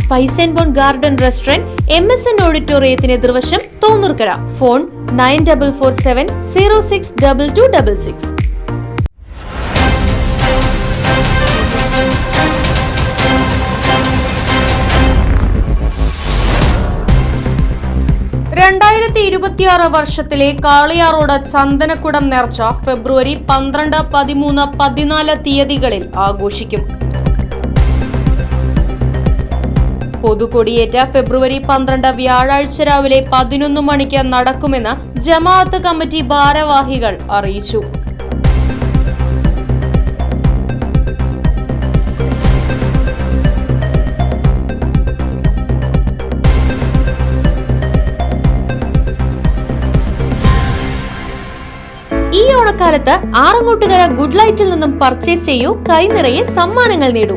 Spice and bone garden restaurant M S N ഓഡിറ്റോറിയത്തിന് എതിർവശം Thonnurkkara. Phone nine double four seven zero six double two double six. രണ്ടായിരത്തി ഇരുപത്തിയാറ് വർഷത്തിലെ കാളിയാറോട് ചന്ദനക്കുടം നേർച്ച ഫെബ്രുവരി പന്ത്രണ്ട് പതിമൂന്ന് പതിനാല് തീയതികളിൽ ആഘോഷിക്കും. പൊതുകൊടിയേറ്റ ഫെബ്രുവരി പന്ത്രണ്ട് വ്യാഴാഴ്ച രാവിലെ പതിനൊന്ന് മണിക്ക് നടക്കുമെന്ന് ജമാഅത്ത് കമ്മിറ്റി ഭാരവാഹികൾ അറിയിച്ചു. ഈ ഓണക്കാലത്ത് ആറങ്ങോട്ടുകര ഗുഡ് ലൈറ്റിൽ നിന്നും പർച്ചേസ് ചെയ്യൂ കൈനിറയെ സമ്മാനങ്ങൾ നേടൂ.